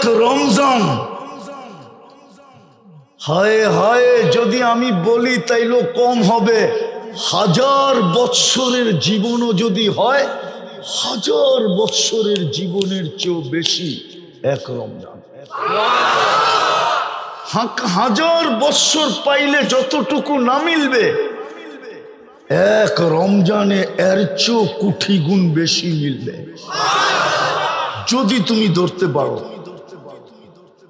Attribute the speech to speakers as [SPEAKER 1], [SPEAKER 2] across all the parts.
[SPEAKER 1] এক রমজান। হায় হায়, যদি আমি বলি তাইলো কম হবে। হাজার বৎসরের জীবনও যদি হয়, হাজার বৎসরের জীবনের চেয়েও বেশি এক রমজান। হাজার বৎসর পাইলে যতটুকু না মিলবে, এক রমজানে এর চেয়েও কুঠি গুণ বেশি মিলবে। যদি তুমি ধরতে পারো।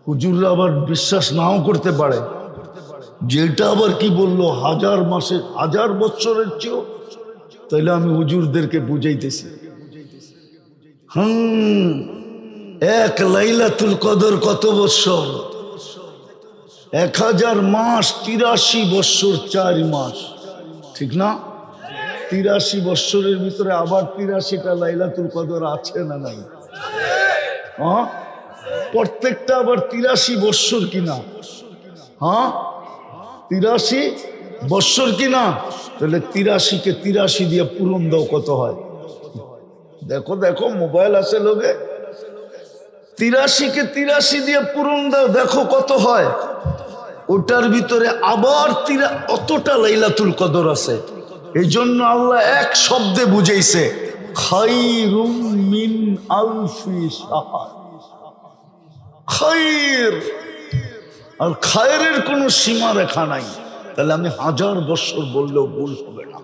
[SPEAKER 1] হুজুররা আবার বিশ্বাস নাও করতে পারে। যেটা আবার কি বলল? হাজার মাসের হাজার বছরের চেয়েও। তাইলে আমি হুজুরদেরকে বুঝাইতেছি। হুম, এক লাইলাতুল কদর কত বৎসর? এক হাজার মাস, তিরাশি বৎসর, চার মাস। ঠিক না? তিরাশি বৎসরের ভিতরে আবার তিরাশিটা লাইলাতুল কদর আছে না নাই? হ্যাঁ প্রত্যেকটা আবার তিরাশি বৎসর কিনা হ্যাঁ? তিরাশি বৎসর কিনা তাহলে তিরাশিকে তিরাশি দিয়ে পূরণ দাও, কত হয়? দেখো দেখো, মোবাইল আছে লোকে। তিরাশিকে তিরাশি দিয়ে পূরণ দাও, দেখো কত হয়। ওটার ভিতরে আবার তিরা, অতটা লাইলাতুল কদর আছে। এই জন্য আল্লাহ এক শব্দে বুঝাইছে, খাইরুম মিন আলফি শাহর খাইর আর খায়ের কোনো সীমা রেখা নাই। তাহলে আমি হাজার বছর বললেও ভুল হবে না।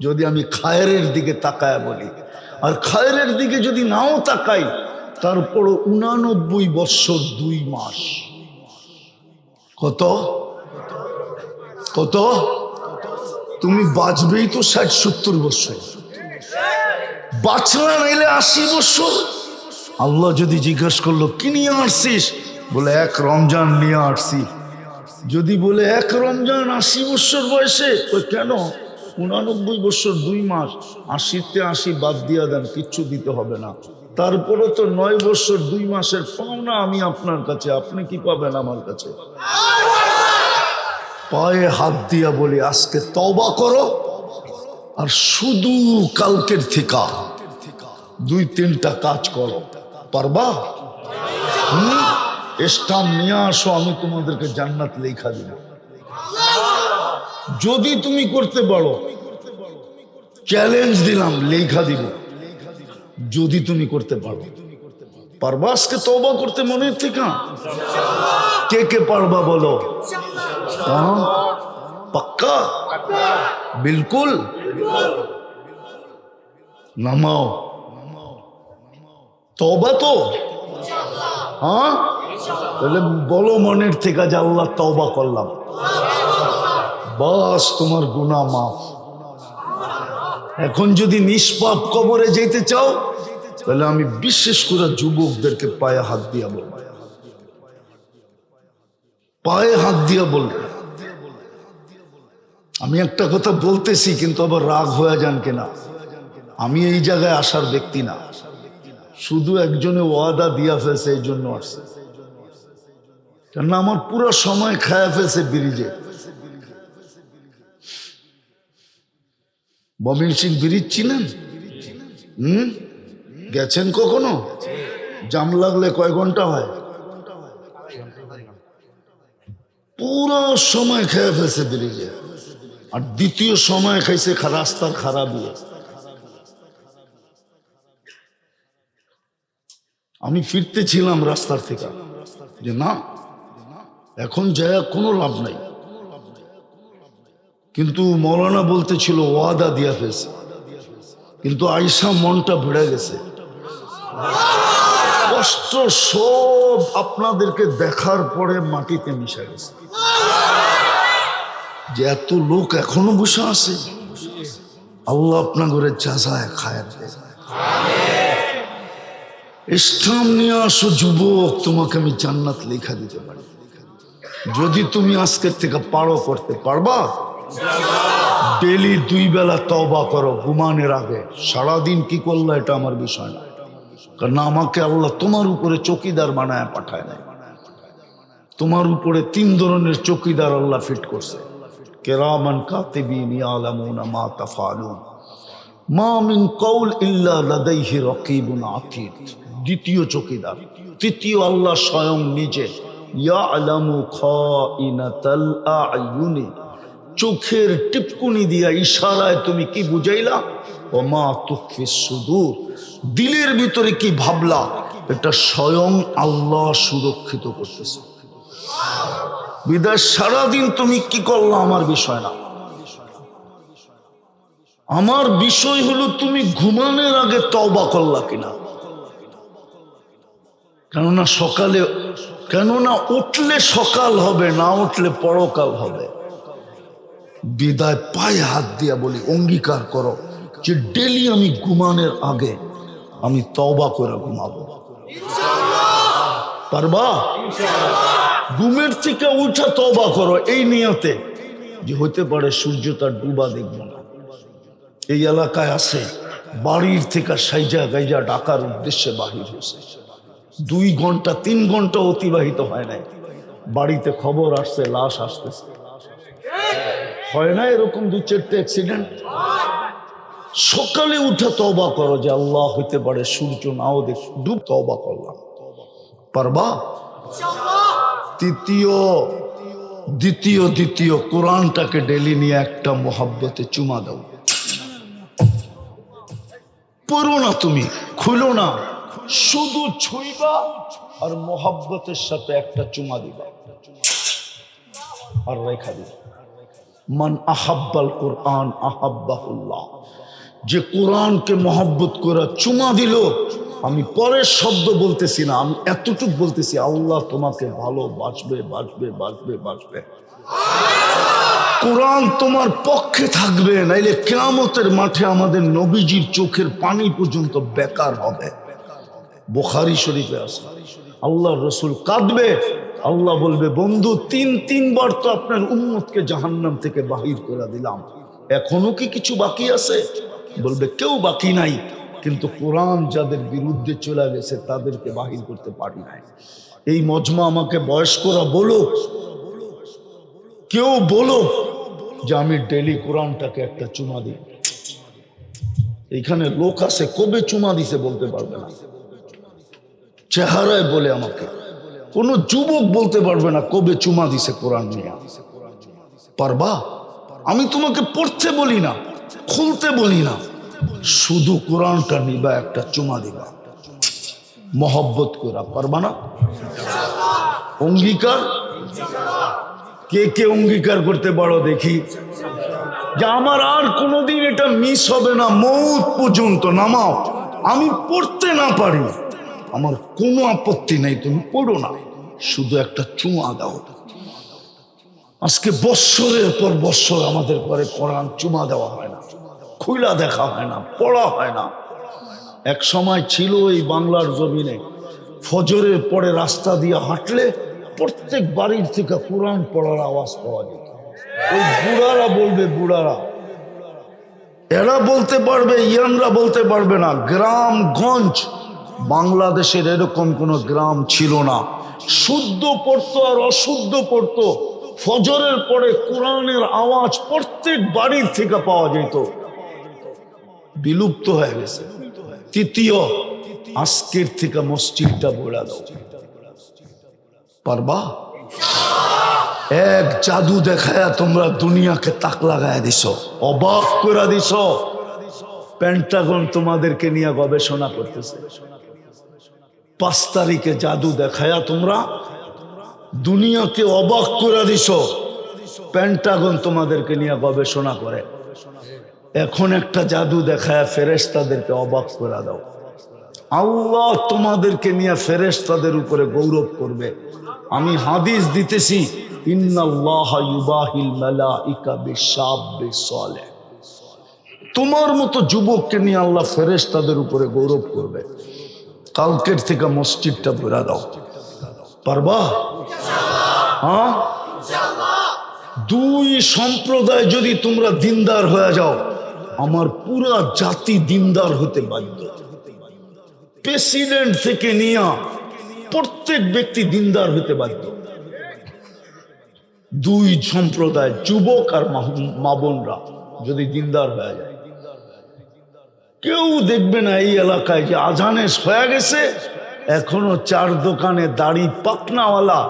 [SPEAKER 1] যদি আমি খায়ের দিকে তাকায় বলি। আর খায়ের দিকে যদি নাও তাকাই তারপর উনানব্বই বৎসর দুই মাস। কত? কত? তুমি বাঁচবেই তো ষাট সত্তর বছর। বাঁচলা নাইলে আশি বছর। আল্লাহ যদি জিজ্ঞেস করল, কি নিয়ে আসছিস? বলে, এক রমজান নিয়ে আসছি। যদি বলে, এক রমজান আশি বছর বয়সে? তো কেন? উনানব্বই বছর দুই মাস, আশিতে আশি বাদ দিয়া দেন, কিচ্ছু দিতে হবে না। তারপরে তো নয় বছর দুই মাসের পাওনা আমি আপনার কাছে, আপনি কি পাবেন আমার কাছে? পায়ে হাত দিয়া বলি, আজকে তবা করো, আর শুধু কালকের থেকে দুই তিনটা কাজ করো। পারবা? স্টাম নিয়ে আসো আমি তোমাদেরকে জান্নাত লেখা দিব। যদি তুমি করতে পারো চ্যালেঞ্জ দিলাম লেখা দিব। যদি তুমি করতে পারো। পারবা আজকে তবা করতে মনের থেকে কে? কে পারবা বলো? হ্যাঁ? পাক্কা। বিলকুল? নামাও। তবা তো? হ্যাঁ? তাহলে বলো মনের থেকে যে আল্লাহ তবা করলাম। বাস, তোমার গুণা মাফ। এখন যদি নিষ্পাপ কবরে যেতে চাও, তাহলে আমি বিশেষ করে যুবকদেরকে পায়ে হাত দিয়া বলব। পায়ে হাত দিয়া বলব। আমি একটা কথা বলতেছি, কিন্তু আবার রাগ হয়ে যান কিনা? আমি এই জায়গায় আসার ব্যক্তি না। শুধু একজনে ওয়াদা দিয়া ফেলছে, এই জন্য আসছে। কেননা আমার পুরো সময় খায়া ফেলছে ব্রিজে। বমির সিং ব্রিজ চিনেন? হুম? গেছেন কখনো? জাম লাগলে কয় ঘণ্টা হয়? পুরো সময় খেয়ে ফেলছে ব্রিজে। আর দ্বিতীয় সময় খাইছে রাস্তার খারাপ আমি ফিরতেছিলাম রাস্তার থেকে। যে না, এখন যায় কোনো লাভ নাই। কিন্তু মৌলানা বলতেছিল, ওয়াদা দিয়া ফেলছে। কিন্তু আইসা মনটা ভিড়ে গেছে। কষ্ট সব আপনাদেরকে দেখার পরে মাটিতে মিশে গেছে। যে এত লোক এখনও বসে আছে। আল্লাহ আপনার ঘরে চাষায় খায় ইসলাম নিয়ে আসো যুবক, তোমাকে আমি জান্নাত লেখা দিতে পারি। যদি তুমি আজকের থেকে পারো করতে, পারবা? ডেলি দুই বেলা তবা করো, ঘুমানের আগে। সারাদিন কি করল এটা আমার বিষয় না। কারণ আমাকে আল্লাহ তোমার উপরে চকিদার বানায় পাঠায় নাই। তোমার উপরে তিন ধরনের চকিদার আল্লাহ ফিট করছে। কেরামান কাতিবিন ইয়ালামুনা মা তাফালুন। মা মিন কৌল ইল্লা লাদাইহি রকিবুন দ্বিতীয় চকিদার। তৃতীয় আল্লাহ স্বয়ং নিজে। খাইনাতাল আয়ুনি চোখের টিপকুনি দিয়া ইশারায় তুমি কি বুঝাইলা? ও মা তুফি সুদূর। দিলের ভিতরে কি ভাবলা? এটা স্বয়ং আল্লাহ সুরক্ষিত করতেছে। বিদায় সারাদিন তুমি কি করলা আমার বিষয় না? আমার বিষয় হলো তুমি ঘুমানোর আগে তওবা করলা কিনা? কেননা সকালে কেননা উঠলে সকাল হবে না উঠলে পরকাল হবে। বিদায় পায়ে হাত দিয়া বলি অঙ্গীকার করো যে ডেলি আমি ঘুমানোর আগে আমি তওবা করে ঘুমাবো। পারবা? ঘুমের থেকে উঠা তওবা করো এই নিয়তে। যে হতে পারে সূর্য তার ডুবা দেখব না। এই এলাকায় আছে, বাড়ির থেকে সাইজা গাইজা ডাকার উদ্দেশ্যে বাহির হয়েছে। দুই ঘণ্টা, তিন ঘণ্টা অতিবাহিত হয় নাই। বাড়িতে খবর আসছে, লাশ আসতেছে। হয় না এরকম দু চারটে অ্যাক্সিডেন্ট সকালে উঠে তবা করো যে আল্লাহ হইতে পারে সূর্য নাও দেখ, ডুব তবা করলাম। পারবা? তৃতীয়, দ্বিতীয় দ্বিতীয় কোরআনটাকে ডেলি নিয়ে একটা মোহাব্বতে চুমা দাও। পড়ো না তুমি, খুলো না। শুধু ছুইবা আর মোহাব্বতের সাথে একটা চুমা দিবা। আর রেখা দিবা। মান আহাব্বাল কোরআন আহাব্বাহুল্লাহ। যে কোরআনকে মহব্বত করে চুমা দিল, আমি পরের শব্দ বলতেছি না, আমি এতটুকু বলতেছি, আল্লাহ তোমাকে ভালো বাঁচবে বাঁচবে বাঁচবে বাঁচবে কোরআন তোমার পক্ষে থাকবে, নাইলে কেয়ামতের মাঠে আমাদের নবীজির চোখের পানি পর্যন্ত বেকার হবে। বোখারি শরীফে আছে। আল্লাহ রসুল কাঁদবে, আল্লাহ বলবে, বন্ধু, তিন, তিনবার তো আপনার উম্মতকে জাহান্নাম থেকে বাহির করে দিলাম। এখনও কি কিছু বাকি আছে? বলবে, কেউ বাকি নাই। কিন্তু কোরআন যাদের বিরুদ্ধে চলে গেছে, তাদেরকে বাহির করতে পারি নাই। এই মজমা আমাকে বয়স্করা বলো কেউ বলো যে আমি ডেলি কোরআনটাকে একটা চুমা দিই। এখানে লোক আছে, কবে চুমা দিছে বলতে পারবে না। চেহারায় বলে আমাকে। কোন যুবক বলতে পারবে না, কবে চুমা দিছে কোরআন নিয়ে। পারবা? আমি তোমাকে পড়তে বলি না, খুলতে বলি না। শুধু কোরআনটা নিবা, একটা চুমা দিবা। মহব্বত করা পারবা না? অঙ্গীকার? কে কে অঙ্গীকার করতে পারো দেখি। যে আমার আর কোনোদিন এটা মিস হবে না, মৌত পর্যন্ত নামাও। আমি পড়তে না পারি। আমার কোনো আপত্তি নেই, তুমি পড়ো না। শুধু একটা চুমা দাও। আজকে বৎসরের পর বৎসর আমাদের পরে কোরআন চুমা দেওয়া হয় না, খুইলা দেখা হয় না, পড়া হয় না। এক সময় ছিল এই বাংলার জমিনে, ফজরের পরে রাস্তা দিয়ে হাঁটলে প্রত্যেক বাড়ির থেকে কোরআন পড়ার আওয়াজ পাওয়া যেত ওই বুড়ারা বলবে, বুড়ারা। এরা বলতে পারবে, ইয়ানরা বলতে পারবে না গ্রামগঞ্জ বাংলাদেশের এরকম কোনো গ্রাম ছিল না। শুদ্ধ পড়তো আর অশুদ্ধ পড়তো। ফজরের পরে কোরআনের আওয়াজ প্রত্যেক বাড়ির থেকে পাওয়া যেত। বিলুপ্ত হয়ে গেছে। তৃতীয়, আজকের থেকে মসজিদটা বোড়া দাও। পারবা? এক জাদু দেখায়া তোমরা দুনিয়াকে তাক লাগায় দিছ। অবাক করে দিছ। প্যান্টাগন তোমাদেরকে নিয়ে গবেষণা করতেছে। পাঁচ তারিখে জাদু দেখায়া তোমরা দুনিয়াকে অবাক করে দিছ। প্যান্টাগন তোমাদেরকে নিয়ে গবেষণা করে। এখন একটা জাদু দেখায় ফেরেশতাদেরকে অবাক করে দাও। আল্লাহ তোমাদেরকে নিয়ে ফেরেস তাদের উপরে গৌরব করবে। আমি হাদিস দিতেছি তোমার মতো যুবককে নিয়ে আল্লাহ ফেরেস তাদের উপরে গৌরব করবে। কালকের থেকে মসজিদটা ভরা দাও। পারবা? হ্যাঁ? দুই সম্প্রদায় যদি তোমরা দিনদার হয়ে যাও, আমার পুরা জাতি দিনদার হতে বাধ্য। প্রেসিডেন্ট থেকে নিয়ে প্রত্যেক ব্যক্তি দিনদার হতে বাধ্য। দুই সম্প্রদায় যুবক আর মা বোনরা যদি দিনদার হয়ে যায়। কেউ দেখবে না এই এলাকায় যে আজানে হয়ে গেছে, এখনও চার দোকানে দাড়ি পাকনাওয়ালা,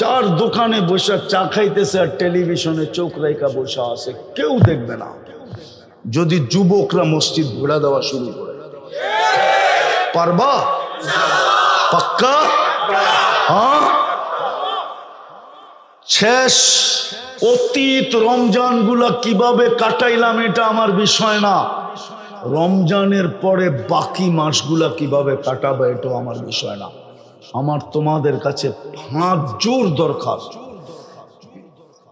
[SPEAKER 1] চার দোকানে বসে চা খাইতেছে আর টেলিভিশনে চোখ রেখা বসে আছে, কেউ দেখবে না। যদি যুবকরা মসজিদ ঘোরা দেওয়া শুরু করে। পারবা? পাক্কা হ্যাঁ শেষ অতীত রমজানগুলা কীভাবে কাটাইলাম এটা আমার বিষয় না। রমজানের পরে বাকি মাসগুলা কীভাবে কাটাবে এটা আমার বিষয় না। আমার তোমাদের কাছে হাত জোর দরকার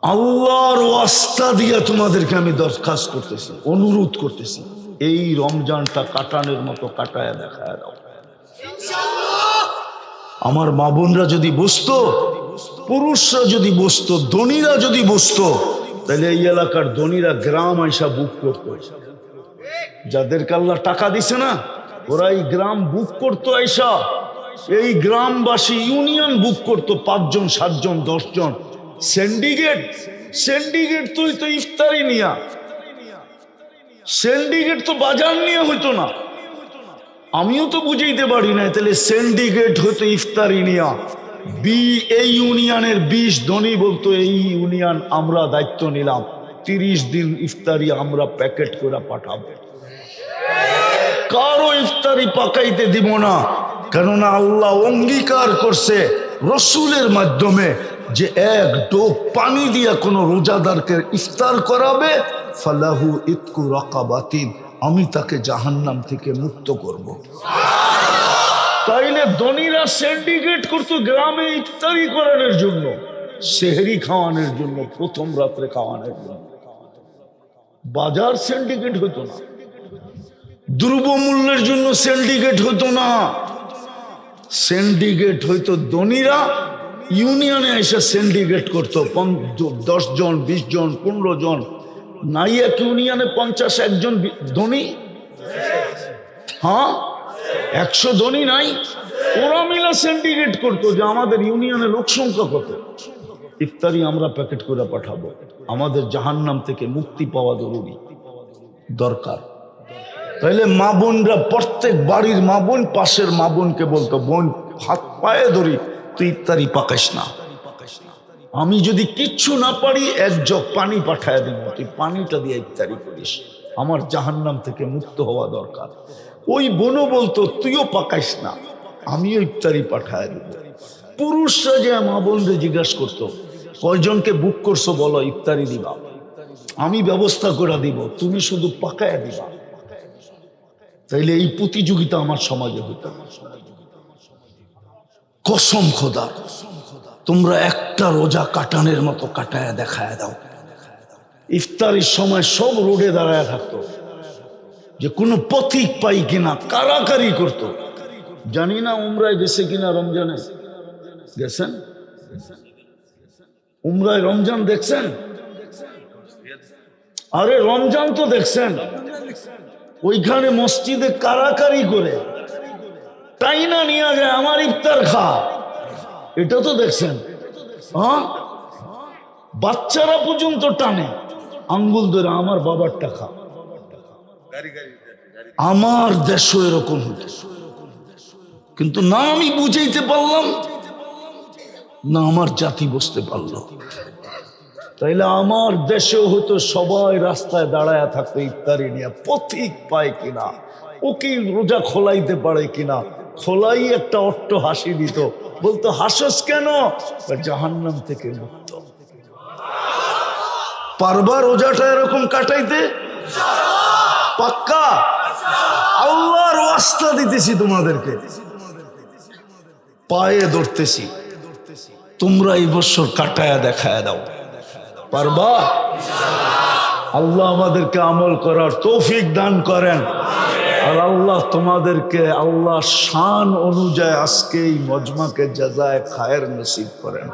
[SPEAKER 1] আল্লাহর ওয়াস্তা দিয়ে তোমাদেরকে আমি দরখাস্ত করতেছি, অনুরোধ করতেছি। এই রমজানটা কাটানোর মতো কাটায় দেখায় দাও। আমার মা বোনরা যদি বসতো পুরুষরা যদি বসতো ধনীরা যদি বসতো তাহলে এই এলাকার ধনীরা গ্রাম আইসা বুক করতো। যাদের আল্লাহ টাকা দিছে না ওরা এই গ্রাম বুক করতো আইসা। এই গ্রামবাসী ইউনিয়ন বুক করতো পাঁচজন, সাতজন, দশজন। সিন্ডিকেট সিন্ডিকেট তুই তো ইফতারি নিয়া। সিন্ডিকেট তো বাজার নিয়ে হইতো না। আমিও তো বুঝাইতে পারি না তাহলে সিন্ডিকেট হতো ইফতারি নিয়া। বি, এই ইউনিয়নের বিশ ধনী বলতো, এই ইউনিয়ন আমরা দায়িত্ব নিলাম। তিরিশ দিন ইফতারি আমরা প্যাকেট করে পাঠাবো। কারও ইফতারি পাকাইতে দিব না, কেননা আল্লাহ অঙ্গীকার করছে রসুলের মাধ্যমে যে এক ডোক পানি দিয়া কোনো রোজাদারকে ইফতার করাবে, ফালাহু ইতকু রকাবাতিন। আমি তাকে জাহান্নাম থেকে মুক্ত করব। তাইলে ধনীরা সিন্ডিকেট করতো গ্রামে ইফতারি করানোর জন্য, সেহরি খাওয়ানোর জন্য, প্রথম রাত্রে খাওয়ানোর জন্য। বাজার সিন্ডিকেট হতো না। দ্রব্যমূল্যের জন্য সিন্ডিকেট হতো না। সিন্ডিকেট হইতো ধনীরা ইউনিয়নে এসে সিন্ডিকেট করতো। দশ জন, বিশ জন, পনেরো জন নাই এক ইউনিয়নে পঞ্চাশ একজন ধনী? হ্যাঁ? একশো ধনী নাই? ওরা মিলা সিন্ডিকেট করতো যে আমাদের ইউনিয়নে লোক সংখ্যা কত? ইফতারি আমরা প্যাকেট করে পাঠাবো। আমাদের জাহান্নাম থেকে মুক্তি পাওয়া জরুরি। দরকার। তাইলে মা বোনরা প্রত্যেক বাড়ির মা বোন, পাশের মা বোনকে বলতো, বোন, হাত পায়ে ধরি, তুই ইফতারি পাকাস না। আমি যদি কিচ্ছু না পারি, এক জগ পানি পাঠায় দেব। তুই পানিটা দিয়ে ইফতারি করিস। আমার জাহান্নাম থেকে মুক্ত হওয়া দরকার। ওই বোনও বলতো, তুইও পাকাইস না, আমিও ইফতারি পাঠায় দেব। পুরুষরা যে মা বোনরে জিজ্ঞাসা করতো, কয়জনকে বুক করছ বলো, ইফতারি দিবা? আমি ব্যবস্থা করে দিব, তুমি শুধু পাকায় দিবা। তাইলে এই প্রতিযোগিতা আমার সমাজে হতো কসম খোদা। তোমরা একটা রোজা কাটানের মতো কাটায় দেখায় দাও। ইফতারির সময় সব রোডে দাঁড়ায় থাকতো। যে কোনো পথিক পাই কিনা কারাকারি করত। জানি না উমরায় গেছে কিনা রমজানে। গেছেন? উমরায় রমজান দেখছেন? আরে রমজান তো দেখছেন। ওইখানে মসজিদে কারাকারি করে। তাই না নিয়ে যায়, আমার ইফতার খা। এটা তো দেখছেন হ্যাঁ? বাচ্চারা পর্যন্ত টানে, আঙ্গুল ধরে আমার বাবার টাকা। আমার দেশও এরকম কিন্তু না আমি বুঝাইতে পারলাম, না আমার জাতি বুঝতে পারল। তাইলে আমার দেশেও হতো সবাই রাস্তায় দাঁড়ায় থাকতো ইফতারি নিয়ে, পথিক পায় কিনা ওকে রোজা খোলাইতে পারে কিনা খোলাই একটা অট্ট হাসি দিত। বলতো, হাসস কেন? জাহান্নাম থেকে মুক্ত। পারবা রোজাটা এরকম কাটাইতে? পাক্কা? আল্লাহর ওয়াস্তা দিতেছি তোমাদেরকে। পায়ে ধরতেছি। তোমরা এই বছর কাটায়া দেখায় দাও। পারবা? আল্লাহ আমাদেরকে আমল করার তৌফিক দান করেন। আর আল্লাহ তোমাদেরকে আল্লাহ শান অনুযায়ী আজকে এই মজমাকে জাজায় খায়ের নসিব করেন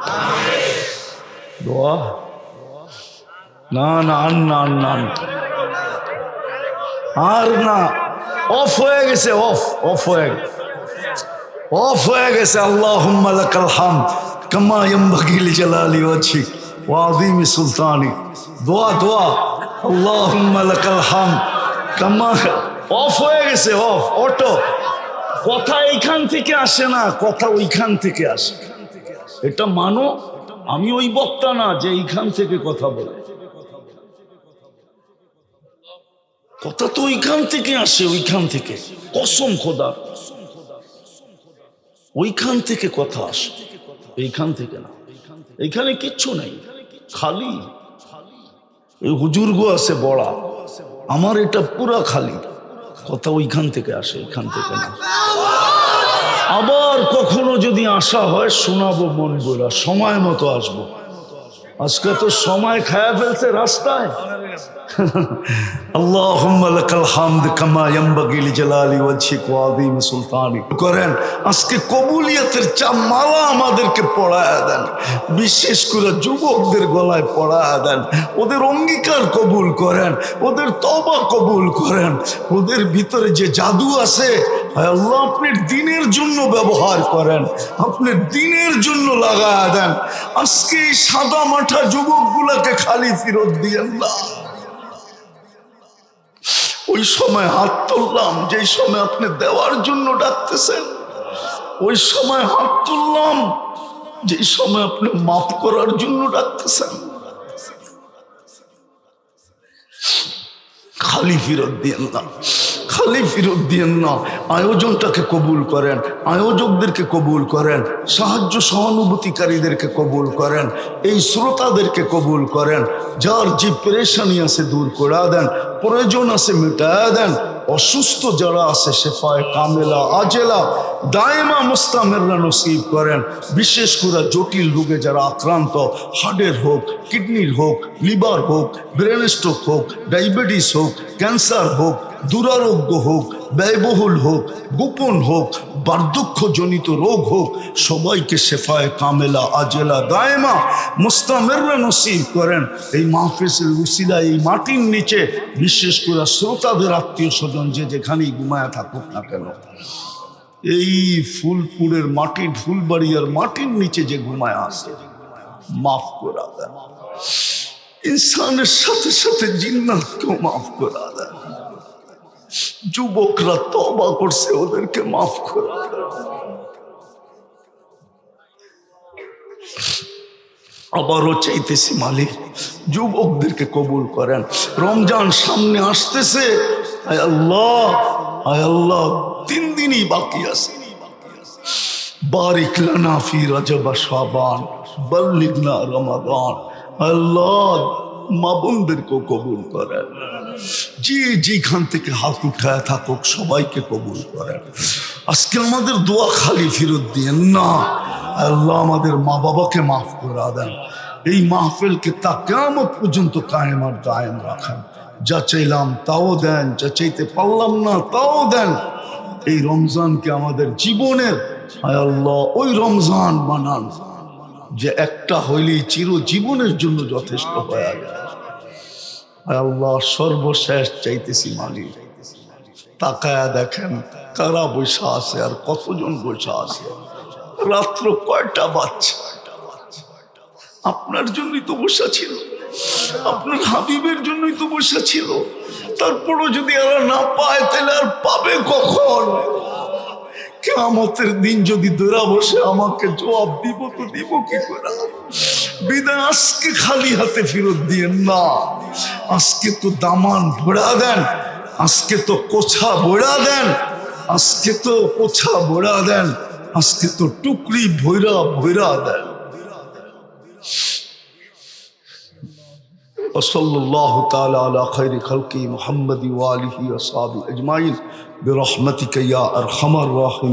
[SPEAKER 1] দোয়া না না আর না আর না আর না। আর না অফ হয়ে গেছে অফ অফ হয়ে গেছে অফ হয়ে গেছে আল্লাহ লাকাল হাম কামা ইয়ামবাগি লিজালালি ওয়াজহি ওয়া আযীমি সুলতানি দোয়া দোয়া আল্লাহুম্মা লাকাল হাম কামা অফ হয়ে গেছে, অফ, অটো। কথা এইখান থেকে আসে না, কথা ওইখান থেকে আসে। এটা মানো, আমি ওই বক্তা না যে এইখান থেকে কথা বলে। কথা তো ওইখান থেকে আসে, ওইখান থেকে। কসম খোদা। ওইখান থেকে কথা আসে, এইখান থেকে না। এইখানে কিচ্ছু নেই, খালি। এই হুজুরগো আছে বড়া, আমার এটা পুরা খালি। কথা ওইখান থেকে আসে, এখান থেকে না। আবার কখনো যদি আসা হয়, শোনাবো, মন গোলা সময় মতো আসব। আজকে তো সময় খায়া ফেলছে রাস্তায়। লাকাল হামদ কামা ইয়ানবাগি লিজালালি ওয়াজহিক ওয়া আযীম সুলতানি। করেন, আজকে কবুলিয়তের চামালা আমাদেরকে পড়ায়া দেন। বিশেষ করে যুবকদের গলায় পড়ায়া দেন। ওদের অঙ্গীকার কবুল করেন, ওদের তবা কবুল করেন। ওদের ভিতরে যে জাদু আছে আল্লাহ আপনার দিনের জন্য ব্যবহার করেন আপনার দিনের জন্য লাগায়া দেন। আজকে এই সাদা মাঠা যুবকগুলাকে খালি ফেরত দিয়েন না। ওই সময় হাত তুললাম, যেই সময় আপনি দেওয়ার জন্য ডাকতেছেন, ওই সময় হাত তুললাম, যেই সময় আপনি মাফ করার জন্য ডাকতেছেন। খালি ফেরত দিয়েন না। খালি ফেরত দিয়েন না আয়োজনটাকে কবুল করেন, আয়োজকদেরকে কবুল করেন, সাহায্য সহানুভূতিকারীদেরকে কবুল করেন, এই শ্রোতাদেরকে কবুল করেন, যার যে পেরেশানি আছে দূর করে দেন, প্রয়োজন আছে মেটায়া দেন, অসুস্থ যারা আছে শেফায় কামেলা, আজেলা, দায়মা মুস্তামেররা নসিব করেন, বিশেষ করে জটিল রোগে যারা আক্রান্ত, হার্টের হোক, কিডনির হোক, লিভার হোক, ব্রেন স্ট্রোক হোক, ডায়াবেটিস হোক, ক্যান্সার হোক দুরারোগ্য হোক, ব্যয়বহুল হোক, গোপন হোক, বার্ধক্যজনিত রোগ হোক, সবাইকে শেফায় কামেলা, আজেলা, দায়মা, মুস্তামেররা নসিব করেন। এই মাহফিসের উসিলা এই মাটির নিচে, বিশেষ করে শ্রোতাদের আত্মীয় স্বজন যে যেখানেই ঘুমায় থাকুক না কেন, এই ফুলপুরের মাটির, ফুলবাড়িয়ার মাটির নিচে যে ঘুমায় আসে মাফ করা দেন। ইনসানের সাথে সাথে জিন্নাতকেও মাফ করা দেন। যুবকরা তবা করছে, ওদেরকে মাফ করা আবারও চাইতেছি মালিক, যুবকদেরকে কবুল করেন। রমজান সামনে আসতেছে আয় আল্লাহ আল্লাহ, তিন দিনই বাকি আছে। বারিক লানা ফি রজব শাবান, বল্লিগনা রমাদান। আল্লাহ, মা বোনদেরকেও কবুল করেন। যে যেখান থেকে হাত উঠায় থাকুক, সবাইকে কবুল করেন। আজকে আমাদের দোয়া খালি ফেরত দিয়েন না। আল্লাহ আমাদের মা বাবাকে মাফ করে দেন। এই মাহফিলকে তা কেমন পর্যন্ত কায়েম আর দায়েম রাখেন। যা চাইলাম তাও দেন, যা চাইতে পারলাম না তাও দেন। এই রমজানকে আমাদের জীবনের আল্লাহ, ওই রমজান বানান, যে একটা হইলেই চিরজীবনের জন্য যথেষ্ট হয়ে যায়। আল্লাহ, সর্বশেষ চাইতেছি মালিক। তাকায়া দেখেন, কারা বৈশা আছে আর কতজন বৈশা আছে? রাত্র কয়টা বাচ্চা আপনার জন্যই তো বসা ছিল। আপনার হাবিবের জন্যই তো বসা ছিল। তারপরও যদি এরা না পায়, তাহলে আর পাবে কখন? কেমতের দিন যদি দৌড়া বসে আমাকে জবাব দিব, তো দিব কি করে? বিদায় আজকে খালি হাতে ফেরত দিয়েন না আজকে তো দামান ভরা দেন আজকে তো কোছা ভরা দেন আজকে তো কোছা ভরা দেন আজকে তো টুকরি ভৈরা ভৈরা দেন وصلى الله تعالى على خير خلقه محمد وآله وصحبه أجمعين برحمتك يا أرحم الراحمين